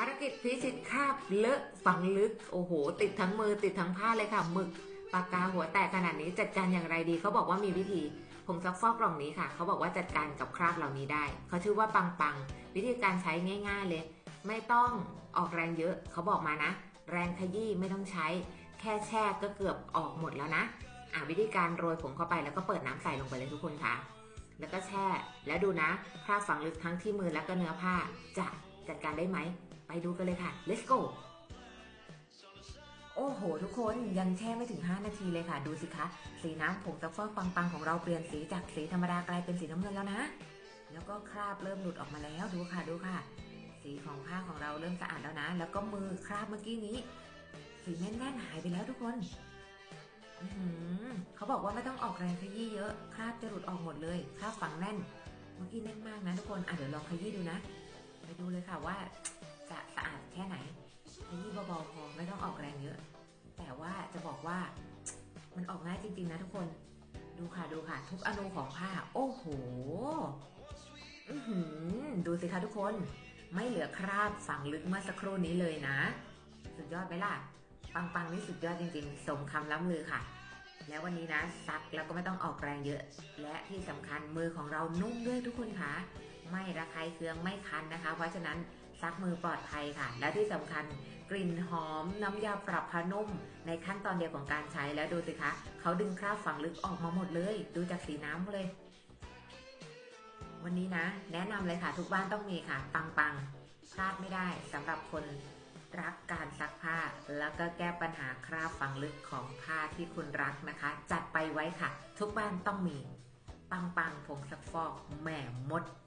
ภารกิจพิชิตคราบเลอะฝังลึก โอ้โห ติดทั้งมือติดทั้งผ้าเลยค่ะหมึกปากกาหัวแตกขนาดนี้จัดการอย่างไรดีเขาบอกว่ามีวิธีผงซักฟอกกล่องนี้ค่ะเขาบอกว่าจัดการกับคราบเหล่านี้ได้เขาชื่อว่าปังปังวิธีการใช้ง่าย ๆเลย ไม่ต้องออกแรงเยอะเขาบอกมานะ แรงขยี้ไม่ต้องใช้ แค่แช่ก็เกือบออกหมดแล้วนะอ่าวิธีการโรยผงเข้าไปแล้วก็เปิดน้ำใส่ลงไปเลยทุกคนค่ะ แล้วก็แช่แล้วดูนะคราบฝังลึกทั้งที่มือแล้วก็เนื้อผ้าจะจัดการได้ไหม ไปดูกันเลยค่ะ let's go โอ้โห ทุกคนยังแช่ไม่ถึง 5 นาทีเลยค่ะ ดูสิคะ สีน้ำผงซักฟอกปังๆของเราเปลี่ยนสีจากสีธรรมดากลายเป็นสีน้ำเงินแล้วนะ แล้วก็คราบเริ่มหลุดออกมาแล้วดูค่ะดูค่ะ สีของผ้าของเราเริ่มสะอาดแล้วนะ แล้วก็มือคราบเมื่อกี้นี้ สีแน่นๆหายไปแล้วทุกคนเขาบอกว่าไม่ต้องออกแรงขยี้เยอะคราบจะหลุดออกหมดเลยคราบฝังแน่น เมื่อกี้แน่นมากนะทุกคนอะเดี๋ยวลองขยี้ดูนะ ไปดูเลยค่ะว่า จะสะอาดแค่ไหนขยี้เบาๆพอไม่ต้องออกแรงเยอะ แต่ว่าจะบอกว่ามันออกง่ายจริงๆนะทุกคน ดูค่ะดูค่ะ ทุกอนูของผ้า โอ้โหอือหือดูสิคะทุกคน ไม่เหลือคราบฝังลึกเมื่อสักครู่นี้เลยนะ สุดยอดไหมล่ะปังปังๆนี่สุดยอดจริงๆ สมคำล้ำลือค่ะ แล้ววันนี้นะซักแล้วก็ไม่ต้องออกแรงเยอะ และที่สำคัญมือของเรานุ่มด้วยทุกคนค่ะ ไม่ระคายเคืองไม่คันนะคะ เพราะฉะนั้น ซักมือปลอดภัยค่ะ และที่สำคัญกลิ่นหอมน้ำยาปรับผ้านุ่ม ในขั้นตอนเดียวของการใช้แล้วดูสิคะเขาดึงคราบฝังลึกออกมาหมดเลย ดูจากสีน้ำเลย วันนี้นะ แนะนำเลยค่ะ ทุกบ้านต้องมีค่ะ ปังปังพลาดไม่ได้สำหรับคนรักการซักผ้า แล้วก็แก้ปัญหาคราบฝังลึกของผ้าที่คุณรักนะคะ จัดไปไว้ค่ะ ทุกบ้านต้องมี ปังปังผงซักฟอกแหม่มด